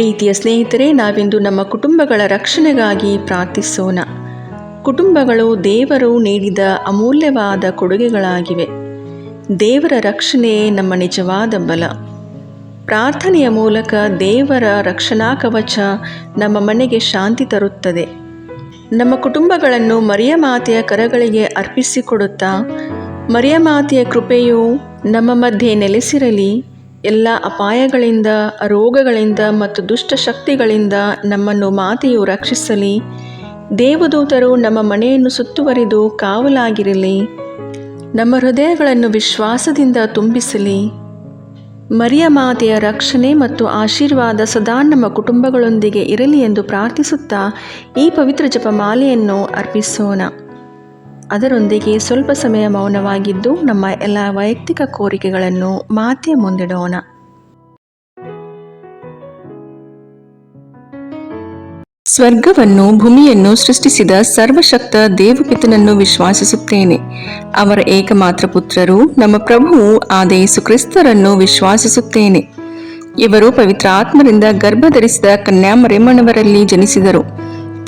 ಪ್ರೀತಿಯ ಸ್ನೇಹಿತರೆ, ನಾವಿಂದು ನಮ್ಮ ಕುಟುಂಬಗಳ ರಕ್ಷಣೆಗಾಗಿ ಪ್ರಾರ್ಥಿಸೋಣ. ಕುಟುಂಬಗಳು ದೇವರು ನೀಡಿದ ಅಮೂಲ್ಯವಾದ ಕೊಡುಗೆಗಳಾಗಿವೆ. ದೇವರ ರಕ್ಷಣೆಯೇ ನಮ್ಮ ನಿಜವಾದ ಬಲ. ಪ್ರಾರ್ಥನೆಯ ಮೂಲಕ ದೇವರ ರಕ್ಷಣಾ ಕವಚ ನಮ್ಮ ಮನೆಗೆ ಶಾಂತಿ ತರುತ್ತದೆ. ನಮ್ಮ ಕುಟುಂಬಗಳನ್ನು ಮರಿಯಮಾತೆಯ ಕರಗಳಿಗೆ ಅರ್ಪಿಸಿಕೊಡುತ್ತಾ ಮರಿಯಮಾತೆಯ ಕೃಪೆಯು ನಮ್ಮ ಮಧ್ಯೆ ನೆಲೆಸಿರಲಿ. ಎಲ್ಲ ಅಪಾಯಗಳಿಂದ, ರೋಗಗಳಿಂದ ಮತ್ತು ದುಷ್ಟ ಶಕ್ತಿಗಳಿಂದ ನಮ್ಮನ್ನು ಮಾತೆಯು ರಕ್ಷಿಸಲಿ. ದೇವದೂತರು ನಮ್ಮ ಮನೆಯನ್ನು ಸುತ್ತುವರಿದು ಕಾವಲಾಗಿರಲಿ. ನಮ್ಮ ಹೃದಯಗಳನ್ನು ವಿಶ್ವಾಸದಿಂದ ತುಂಬಿಸಲಿ. ಮರಿಯ ಮಾತೆಯ ರಕ್ಷಣೆ ಮತ್ತು ಆಶೀರ್ವಾದ ಸದಾ ನಮ್ಮ ಕುಟುಂಬಗಳೊಂದಿಗೆ ಇರಲಿ ಎಂದು ಪ್ರಾರ್ಥಿಸುತ್ತಾ ಈ ಪವಿತ್ರ ಜಪಮಾಲೆಯನ್ನು ಅರ್ಪಿಸೋಣ. ಅದರೊಂದಿಗೆ ಸ್ವಲ್ಪ ಸಮಯ ಮೌನವಾಗಿದ್ದು ನಮ್ಮ ಎಲ್ಲ ವೈಯಕ್ತಿಕ ಕೋರಿಕೆಗಳನ್ನು ಮಾತೆ ಮುಂದಿಡೋಣ. ಸ್ವರ್ಗವನ್ನು, ಭೂಮಿಯನ್ನು ಸೃಷ್ಟಿಸಿದ ಸರ್ವಶಕ್ತ ದೇವಪಿತನನ್ನು ವಿಶ್ವಾಸಿಸುತ್ತೇನೆ. ಅವರ ಏಕಮಾತ್ರ ಪುತ್ರರು ನಮ್ಮ ಪ್ರಭುವು ಆದ ಯೇಸುಕ್ರಿಸ್ತರನ್ನು ವಿಶ್ವಾಸಿಸುತ್ತೇನೆ. ಇವರು ಪವಿತ್ರ ಆತ್ಮರಿಂದ ಗರ್ಭಧರಿಸಿದ ಕನ್ಯಾಮರೆಮ್ಮನವರಲ್ಲಿ ಜನಿಸಿದರು.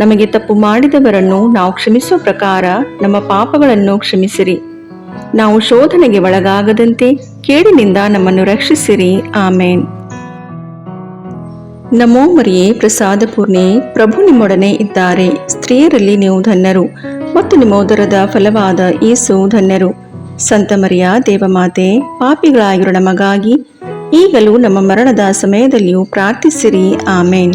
ನಮಗೆ ತಪ್ಪು ಮಾಡಿದವರನ್ನು ನಾವು ಕ್ಷಮಿಸುವ ಪ್ರಕಾರ ನಮ್ಮ ಪಾಪಗಳನ್ನು ಕ್ಷಮಿಸಿರಿ. ನಾವು ಶೋಧನೆಗೆ ಒಳಗಾಗದಂತೆ ಕೇಡಿನಿಂದ ನಮ್ಮನ್ನು ರಕ್ಷಿಸಿರಿ. ಆಮೇನ್. ನಮೋ ಮರಿಯೇ ಪ್ರಸಾದ ಪೂರ್ಣೆ ಪ್ರಭು ನಿಮ್ಮೊಡನೆ ಇದ್ದಾರೆ. ಸ್ತ್ರೀಯರಲ್ಲಿ ನೀವು ಧನ್ಯರು ಮತ್ತು ನಿಮ್ಮ ಉದರದ ಫಲವಾದ ಯೇಸು ಧನ್ಯರು. ಸಂತ ಮರಿಯ, ದೇವಮಾತೆ, ಪಾಪಿಗಳಾಗಿರೋ ನಮಗಾಗಿ ಈಗಲೂ ನಮ್ಮ ಮರಣದ ಸಮಯದಲ್ಲಿಯೂ ಪ್ರಾರ್ಥಿಸಿರಿ. ಆಮೇನ್.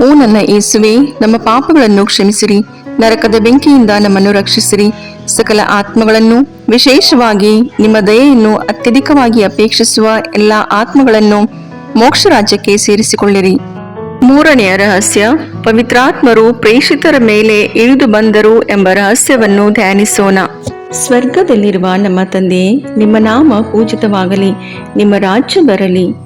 ಓ ನನ್ನ ಏಸುವೆ ನಮ್ಮ ಪಾಪಗಳನ್ನು ಕ್ಷಮಿಸಿರಿ, ನರಕದ ಬೆಂಕಿಯಿಂದ ನಮ್ಮನ್ನು ರಕ್ಷಿಸಿರಿ. ಸಕಲ ಆತ್ಮಗಳನ್ನು, ವಿಶೇಷವಾಗಿ ನಿಮ್ಮ ದಯೆಯನ್ನು ಅತ್ಯಧಿಕವಾಗಿ ಅಪೇಕ್ಷಿಸುವ ಎಲ್ಲ ಆತ್ಮಗಳನ್ನು ಮೋಕ್ಷ ರಾಜ್ಯಕ್ಕೆ ಸೇರಿಸಿಕೊಳ್ಳಿರಿ. ಮೂರನೆಯ ರಹಸ್ಯ, ಪವಿತ್ರಾತ್ಮರು ಪ್ರೇಷಿತರ ಮೇಲೆ ಇಳಿದು ಬಂದರು ಎಂಬ ರಹಸ್ಯವನ್ನು ಧ್ಯಾನಿಸೋಣ. ಸ್ವರ್ಗದಲ್ಲಿರುವ ನಮ್ಮ ತಂದೆ ನಿಮ್ಮ ನಾಮ ಪೂಜಿತವಾಗಲಿ, ನಿಮ್ಮ ರಾಜ್ಯ ಬರಲಿ.